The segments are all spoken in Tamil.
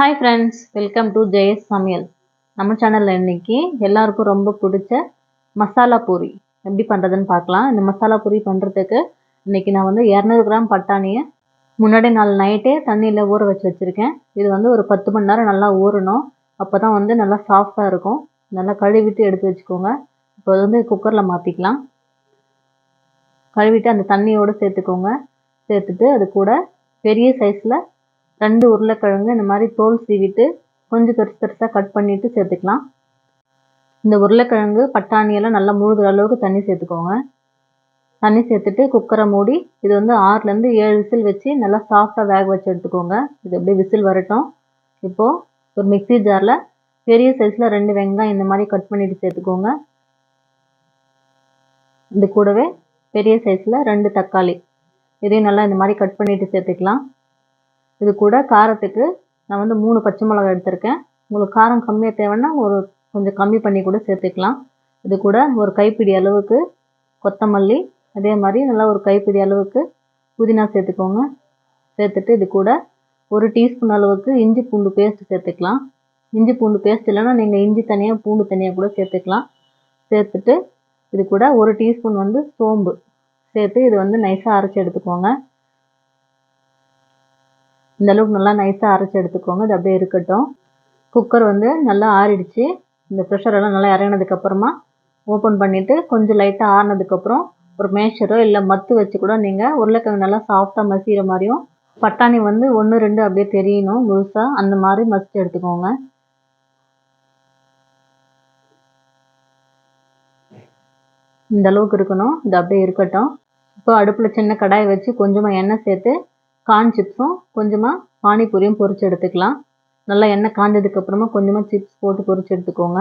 Hi friends welcome to Jaya's சமையல். நம்ம சேனலில் இன்றைக்கி எல்லாருக்கும் ரொம்ப பிடிச்ச மசாலா பூரி. எப்படி பண்ணுறதுன்னு பார்க்கலாம். இந்த மசாலா பூரி பண்ணுறதுக்கு இன்னைக்கு நான் வந்து இரநூறு கிராம் பட்டாணியை முன்னாடி நாள் நைட்டே தண்ணியில் ஊற வச்சு வச்சுருக்கேன். இது வந்து ஒரு பத்து மணி நேரம் நல்லா ஊறணும். அப்போ தான் வந்து நல்லா சாஃப்டாக இருக்கும். நல்லா கழுவிட்டு எடுத்து வச்சுக்கோங்க. இப்போ வந்து குக்கரில் மாற்றிக்கலாம் கழுவிட்டு அந்த தண்ணியோடு சேர்த்துக்கோங்க. சேர்த்துட்டு அது கூட பெரிய சைஸில் ரெண்டு உருளைக்கிழங்கு இந்த மாதிரி தோல் சீவிட்டு கொஞ்சம் பெருசு பெருசாக கட் பண்ணிவிட்டு சேர்த்துக்கலாம். இந்த உருளைக்கிழங்கு பட்டாணியெல்லாம் நல்லா முழுகிற அளவுக்கு தண்ணி சேர்த்துக்கோங்க. தண்ணி சேர்த்துட்டு குக்கரை மூடி இது வந்து ஆறுலேருந்து ஏழு விசில் வச்சு நல்லா சாஃப்டாக வேக வச்சு எடுத்துக்கோங்க. இது அப்படியே விசில் வரட்டும். இப்போது ஒரு மிக்சி ஜாரில் பெரிய சைஸில் ரெண்டு வெங்காயம் இந்த மாதிரி கட் பண்ணிவிட்டு சேர்த்துக்கோங்க. இது கூடவே பெரிய சைஸில் ரெண்டு தக்காளி. இதையும் நல்லா இந்த மாதிரி கட் பண்ணிவிட்டு சேர்த்துக்கலாம். இது கூட காரத்துக்கு நான் வந்து மூணு பச்சை மிளகாய் எடுத்திருக்கேன். உங்களுக்கு காரம் கம்மியாக தேவைன்னா ஒரு கொஞ்சம் கம்மி பண்ணி கூட சேர்த்துக்கலாம். இது கூட ஒரு கைப்பிடி அளவுக்கு கொத்தமல்லி அதே மாதிரி நல்லா ஒரு கைப்பிடி அளவுக்கு புதினா சேர்த்துக்கோங்க. சேர்த்துட்டு இது கூட ஒரு டீஸ்பூன் அளவுக்கு இஞ்சி பூண்டு பேஸ்ட் சேர்த்துக்கலாம். இஞ்சி பூண்டு பேஸ்ட் இல்லைன்னா நீங்கள் இஞ்சி தனியாக பூண்டு தனியாக கூட சேர்த்துக்கலாம். சேர்த்துட்டு இது கூட ஒரு டீஸ்பூன் வந்து சோம்பு சேர்த்து இது வந்து நைஸாக அரைச்சி எடுத்துக்கோங்க. இந்த அளவுக்கு நல்லா நைஸாக அரைச்சி எடுத்துக்கோங்க. இது அப்படியே இருக்கட்டும். குக்கர் வந்து நல்லா ஆறிடுச்சு. இந்த ப்ரெஷர் எல்லாம் நல்லா இறங்கினதுக்கப்புறமா ஓப்பன் பண்ணிவிட்டு கொஞ்சம் லைட்டாக ஆறினதுக்கப்புறம் ஒரு மேஷரோ இல்லை மத்து வச்சு கூட நீங்கள் உருளைக்கிழங்கு நல்லா சாஃப்டாக மசிகிற மாதிரியும் பட்டாணி வந்து ஒன்று ரெண்டு அப்படியே தெரியணும் முழுசாக அந்த மாதிரி மசித்து எடுத்துக்கோங்க. இந்த அளவுக்கு இருக்கணும். இது அப்படியே இருக்கட்டும். இப்போ அடுப்பில் சின்ன கடாய் வச்சு கொஞ்சமாக எண்ணெய் சேர்த்து கார்ன் சிப்ஸும் கொஞ்சமாக பானிபூரியும் பொரிச்சு எடுத்துக்கலாம். நல்லா எண்ணெய் காஞ்சதுக்கப்புறமா கொஞ்சமாக சிப்ஸ் போட்டு பொரித்து எடுத்துக்கோங்க.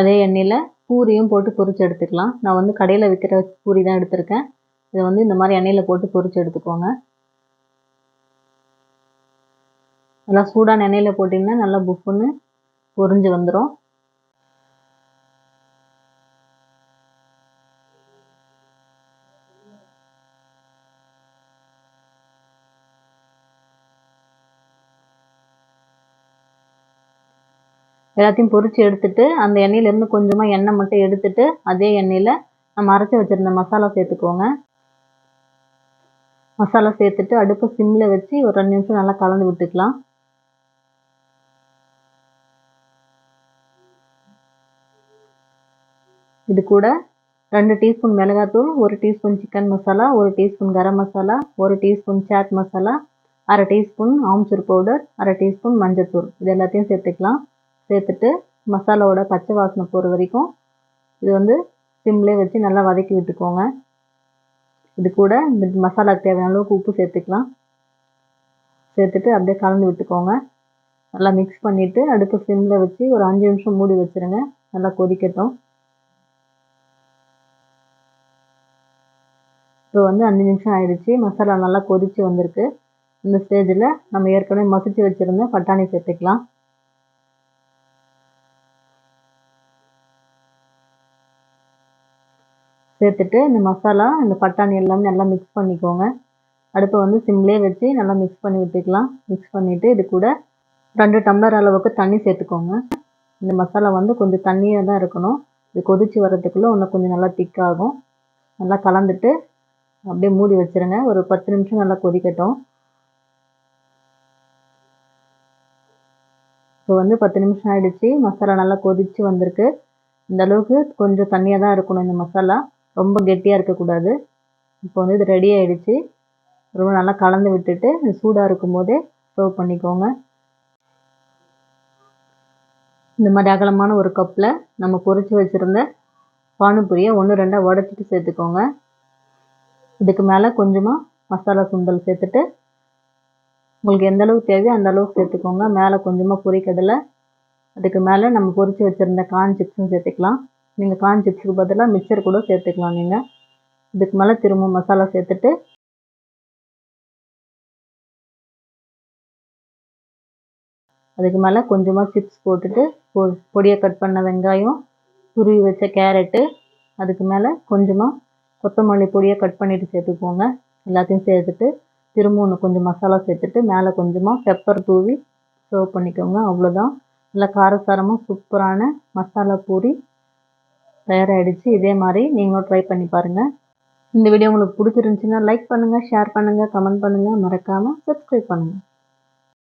அதே எண்ணெயில் பூரியும் போட்டு பொரித்து எடுத்துக்கலாம். நான் வந்து கடையில் விற்கிற பூரி தான் எடுத்திருக்கேன். இதை வந்து இந்த மாதிரி எண்ணெயில் போட்டு பொரித்து எடுத்துக்கோங்க. நல்லா சூடான எண்ணெயில் போட்டிங்கன்னா நல்லா புஃப்னு பொரிஞ்சு வந்துடும் எல்லாத்தையும் பொறிச்சு எடுத்துட்டு அந்த எண்ணெயிலேருந்து கொஞ்சமாக எண்ணெய் மட்டும் எடுத்துட்டு அதே எண்ணெயில் நம்ம அரைச்சி வச்சுருந்த மசாலா சேர்த்துக்கோங்க. மசாலா சேர்த்துட்டு அடுப்பை சிம்மில் வச்சு ஒரு ரெண்டு நிமிஷம் நல்லா கலந்து விட்டுக்கலாம். இது கூட ரெண்டு டீஸ்பூன் மிளகாத்தூள் ஒரு டீஸ்பூன் சிக்கன் மசாலா ஒரு டீஸ்பூன் கரம் மசாலா ஒரு டீஸ்பூன் சாட் மசாலா அரை டீஸ்பூன் ஆம்ச்சூர் பவுடர் அரை டீஸ்பூன் மஞ்சள்தூள் இது எல்லாத்தையும் சேர்த்துக்கலாம். சேர்த்துட்டு மசாலாவோட பச்சை வாசனை போகிற வரைக்கும் இது வந்து சிம்லேயே வச்சு நல்லா வதக்கி விட்டுக்கோங்க. இது கூட இந்த மசாலாக்கு தேவையான அளவுக்கு உப்பு சேர்த்துக்கலாம். சேர்த்துட்டு அப்படியே கலந்து விட்டுக்கோங்க. நல்லா மிக்ஸ் பண்ணிவிட்டு அடுப்பு சிம்மில் வச்சு ஒரு அஞ்சு நிமிஷம் மூடி வச்சுருங்க. நல்லா கொதிக்கட்டும். இப்போ வந்து அஞ்சு நிமிஷம் ஆயிடுச்சு. மசாலா நல்லா கொதித்து வந்திருக்கு. இந்த ஸ்டேஜில் நம்ம ஏற்கனவே மசிச்சு வச்சுருந்த பட்டாணி சேர்த்துக்கலாம். சேர்த்துட்டு இந்த மசாலா இந்த பட்டாணி எல்லாமே நல்லா மிக்ஸ் பண்ணிக்கோங்க. அடுப்பை வந்து சிம்லேயே வச்சு நல்லா மிக்ஸ் பண்ணி விட்டுக்கலாம். மிக்ஸ் பண்ணிவிட்டு இது கூட ரெண்டு டம்ளர் அளவுக்கு தண்ணி சேர்த்துக்கோங்க. இந்த மசாலா வந்து கொஞ்சம் தண்ணியாக தான் இருக்கணும். இது கொதித்து வர்றதுக்குள்ளே இன்னும் கொஞ்சம் நல்லா திக்காகும் நல்லா கலந்துட்டு அப்படியே மூடி வச்சுருங்க. ஒரு பத்து நிமிஷம் நல்லா கொதிக்கட்டும். இப்போ வந்து பத்து நிமிஷம் ஆகிடுச்சு மசாலா நல்லா கொதித்து வந்திருக்கு. இந்த அளவுக்கு கொஞ்சம் தண்ணியாக தான் இருக்கணும் இந்த மசாலா. ரொம்ப கெட்டியாக இருக்கக்கூடாது. இப்போ வந்து இது ரெடி ஆகிடுச்சு ரொம்ப நல்லா கலந்து விட்டுட்டு சூடாக இருக்கும் போதே சர்வ் பண்ணிக்கோங்க. இந்த மாதிரி அகலமான ஒரு கப்பில் நம்ம பொறிச்சு வச்சுருந்த பானிபூரியை ஒன்று ரெண்டாக உடச்சிட்டு சேர்த்துக்கோங்க. இதுக்கு மேலே கொஞ்சமாக மசாலா சுண்டல் சேர்த்துட்டு உங்களுக்கு எந்த அளவுக்கு தேவையோ அந்த அளவுக்கு சேர்த்துக்கோங்க. மேலே கொஞ்சமாக பொரிக்கடலை. அதுக்கு மேலே நம்ம பொறிச்சு வச்சுருந்த கார்ன் சிப்ஸும் சேர்த்துக்கலாம். நீங்கள் கார்ன் சிப்ஸுக்கு பதிலாக மிக்சர் கூட சேர்த்துக்கலாம் நீங்கள் இதுக்கு மேலே திரும்ப மசாலா சேர்த்துட்டு அதுக்கு மேலே கொஞ்சமாக சிப்ஸ் போட்டுட்டு பொ பொடியை கட் பண்ண வெங்காயம் துருவி வச்ச கேரட்டு அதுக்கு மேலே கொஞ்சமாக கொத்தமல்லி பொடியை கட் பண்ணிவிட்டு சேர்த்துக்கோங்க. எல்லாத்தையும் சேர்த்துட்டு திரும்ப ஒன்று கொஞ்சம் மசாலா சேர்த்துட்டு மேலே கொஞ்சமாக பெப்பர் தூவி சர்வ் பண்ணிக்கோங்க. அவ்வளோதான் நல்லா காரசாரமாக சூப்பரான மசாலா பூரி தயாராகிடுச்சு இதே மாதிரி நீங்களும் ட்ரை பண்ணி பாருங்கள் இந்த வீடியோ உங்களுக்கு பிடிச்சிருந்துச்சுன்னா லைக் பண்ணுங்கள் ஷேர் பண்ணுங்கள் கமெண்ட் பண்ணுங்கள் மறக்காமல் சப்ஸ்கிரைப் பண்ணுங்கள்